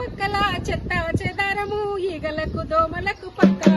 పక్కల చెత్త చెదారము ఈగలకు దోమలకు పక్క